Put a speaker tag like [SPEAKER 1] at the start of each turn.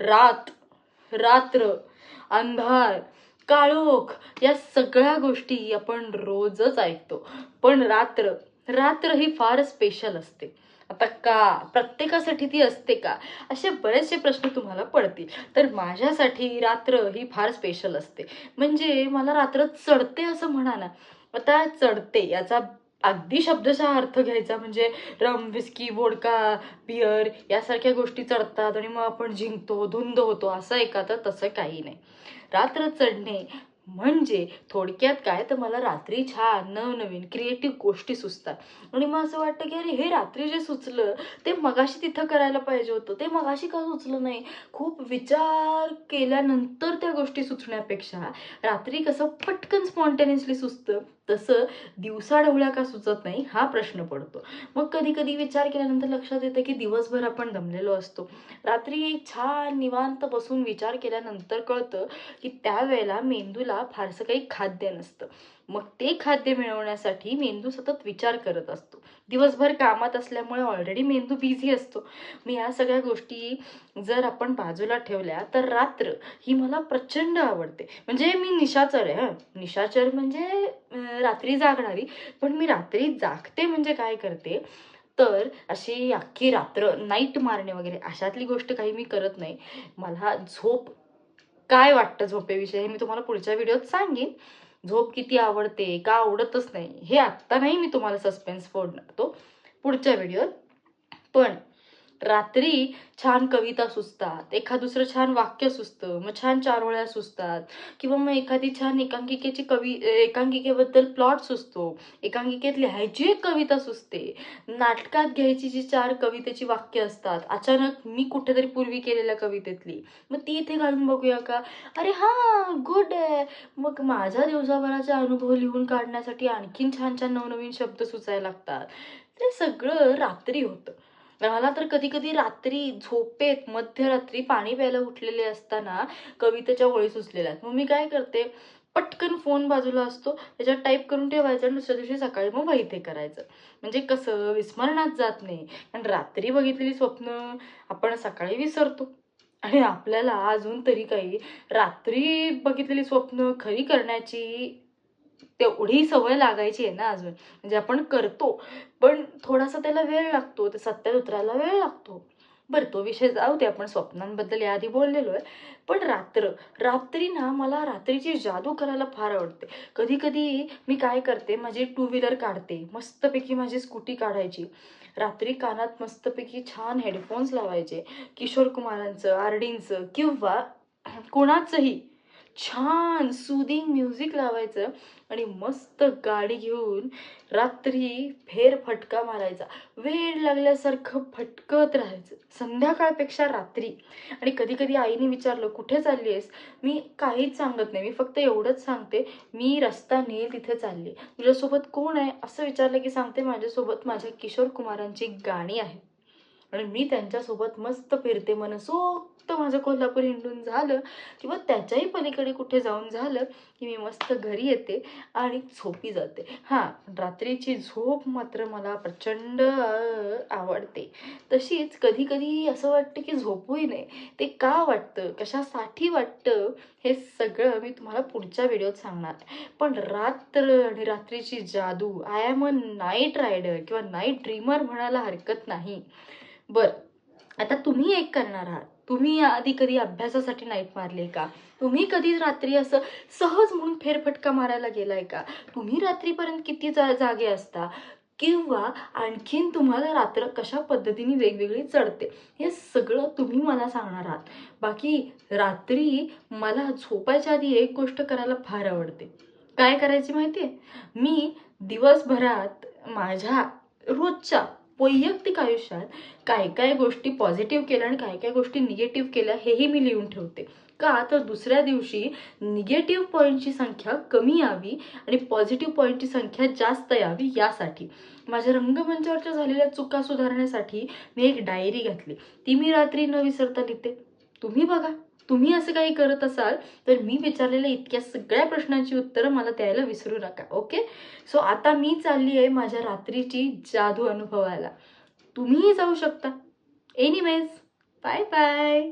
[SPEAKER 1] रात रात्र अंधार काळोख या सगळ्या गोष्टी आपण रोजच ऐकतो. पण रात्र रात्र ही फार स्पेशल असते. आता का? प्रत्येकासाठी ती असते का? असे बरेचसे प्रश्न तुम्हाला पडतील. तर माझ्यासाठी रात्र ही फार स्पेशल असते. म्हणजे मला रात्र चढते असं म्हणा ना. आता चढते याचा अगदी शब्दशः अर्थ घ्यायचा म्हणजे रम विस्की वोडका बियर यासारख्या गोष्टी चढतात आणि मग आपण जिंकतो धुंद होतो असं आहे तर तसं काही नाही. रात्र चढणे म्हणजे थोडक्यात काय? तर मला रात्री छान नवनवीन क्रिएटिव्ह गोष्टी सुचतात. आणि मग असं वाटतं की अरे हे रात्री जे सुचलं ते मगाशी तिथं करायला पाहिजे होतं. ते मगाशी का सुचलं नाही? खूप विचार केल्यानंतर त्या गोष्टी सुचण्यापेक्षा रात्री कसं पटकन स्पॉन्टेनियसली सुचतं. तसं दिवसा ढवळ्या का सुचत नाही हा प्रश्न पडतो. मग कधी कधी विचार केल्यानंतर लक्षात येतं की दिवसभर आपण दमलेलो असतो. रात्री छान निवांत बसून विचार केल्यानंतर कळतं की त्यावेळेला मेंदूला फारसं काही खाद्य नसतं. मग ते खाद्य मिळवण्यासाठी मेंदू सतत विचार करत असतो. दिवसभर कामात असल्यामुळे ऑलरेडी मेंदू बिझी असतो. मी या सगळ्या गोष्टी जर आपण बाजूला ठेवल्या तर रात्र ही मला प्रचंड आवडते. म्हणजे मी निशाचर आहे हं. निशाचर म्हणजे रात्री जागणारी. पण मी रात्री जागते म्हणजे काय करते? तर अशी अख्खी रात्र नाईट मारणे वगैरे अशातली गोष्ट काही मी करत नाही. मला झोप काय वाटतं झोपेविषयी हे मी तुम्हाला पुढच्या व्हिडिओत सांगेन. झोप किती आवडते का आवडतच नाही हे आत्ता नाही मी तुम्हाला सस्पेन्स फोडणार तो पुढच्या व्हिडिओत पण रात्री छान कविता सुचतात एखाद दुसरं छान वाक्य सुचतं मग छान चारोळ्या सुचतात किंवा मग एखादी छान एकांकिकेची कवी एकांकिकेबद्दल प्लॉट सुचतो एकांकिकेत लिहायची एक कविता सुचते. नाटकात घ्यायची जी चार कवितेची वाक्य असतात अचानक मी कुठेतरी पूर्वी केलेल्या कवितेतली मग ती इथे घालून बघूया का? अरे हां गुड आहे मग माझ्या दिवसाभराचा अनुभव लिहून काढण्यासाठी आणखीन छान छान नवनवीन शब्द सुचायला लागतात. ते सगळं रात्री होतं. मला तर कधी कधी रात्री झोपेत मध्यरात्री पाणी प्यायला उठलेले असताना कवितेच्या ओळी सुचलेल्या आहेत. मग मी काय करते? पटकन फोन बाजूला असतो. त्याच्यात टाईप करून ठेवायचं आणि दुसऱ्या दिवशी सकाळी मग वही ते करायचं. म्हणजे कसं? विस्मरणात जात नाही. कारण रात्री बघितलेली स्वप्न आपण सकाळी विसरतो. आणि आपल्याला अजून तरी काही रात्री बघितलेली स्वप्न खरी करण्याची तेवढी सवय लागायची आहे ना अजून. म्हणजे आपण करतो पण थोडासा त्याला वेळ लागतो ते सत्यात उतरायला वेळ लागतो. बरं तो विषय जाऊ दे आपण स्वप्नांबद्दल याआधी बोललेलो आहे. पण रात्र रात्री ना मला रात्रीची जादू करायला फार आवडते. कधी कधी मी काय करते माझी टू व्हीलर काढते मस्तपैकी माझी स्कूटी काढायची. रात्री कानात मस्तपैकी छान हेडफोन्स लावायचे किशोर कुमारांचं आरडींचं किंवा कोणाचंही छान सुदिंग म्युझिक लावायचं आणि मस्त गाडी घेऊन रात्री फेर फटका मारायचा. वेळ लागल्यासारखं फटकत राहायचं. संध्याकाळपेक्षा रात्री. आणि कधी कधी आईने विचारलं कुठे चालली आहेस मी काहीच सांगत नाही. मी फक्त एवढंच सांगते मी रस्ता नेईल तिथे चालली तुझ्यासोबत कोण आहे? असं विचारलं की सांगते माझ्यासोबत माझ्या किशोर कुमारांची गाणी आहेत. आणि मी त्यांच्यासोबत मस्त फिरते मनसोक्त माझं कोल्हापूर हिंडून झालं किंवा त्याच्याही पलीकडे कुठे जाऊन झालं की मी मस्त घरी येते आणि झोपी जाते. हां रात्रीची झोप मात्र मला प्रचंड आवडते. तशीच कधी कधी असं वाटतं की झोपूही नाही. ते का वाटतं? कशासाठी वाटतं? हे सगळं मी तुम्हाला पुढच्या व्हिडिओत सांगणार. पण रात्र आणि रात्रीची जादू. I am a night rider किंवा नाईट ड्रीमर म्हणायला हरकत नाही. बरं. आता तुम्ही एक करणार आहात. तुम्ही याआधी कधी अभ्यासासाठी नाईट मारली का? तुम्ही कधी रात्री असं सहज म्हणून फेरफटका मारायला गेलाय का? तुम्ही रात्रीपर्यंत किती जा जागे असता? किंवा आणखीन तुम्हाला रात्र कशा पद्धतीने वेगवेगळी चढते? हे सगळं तुम्ही मला सांगणार आहात. बाकी रात्री मला झोपायच्या आधी एक गोष्ट करायला फार आवडते. काय करायची माहिती आहे मी दिवसभरात माझ्या रोजच्या वैयक्तिक आयुष्यात काय काय गोष्टी पॉझिटिव्ह केल्या आणि काय काय गोष्टी निगेटिव्ह केल्या हेही मी लिहून ठेवते. का? तर दुसऱ्या दिवशी निगेटिव्ह पॉईंटची संख्या कमी यावी आणि पॉझिटिव्ह पॉईंटची संख्या जास्त यावी यासाठी. माझ्या रंगमंचावरच्या झालेल्या चुका सुधारण्यासाठी मी एक डायरी घातली. ती मी रात्री न विसरता लिहिते. तुम्ही बघा. तुम्ही असं काही करत असाल तर मी विचारलेल्या इतक्या सगळ्या प्रश्नांची उत्तरं मला द्यायला विसरू नका ओके? सो आता मी चालली आहे माझ्या रात्रीची जादू अनुभवायला. तुम्हीही जाऊ शकता. Anyways bye bye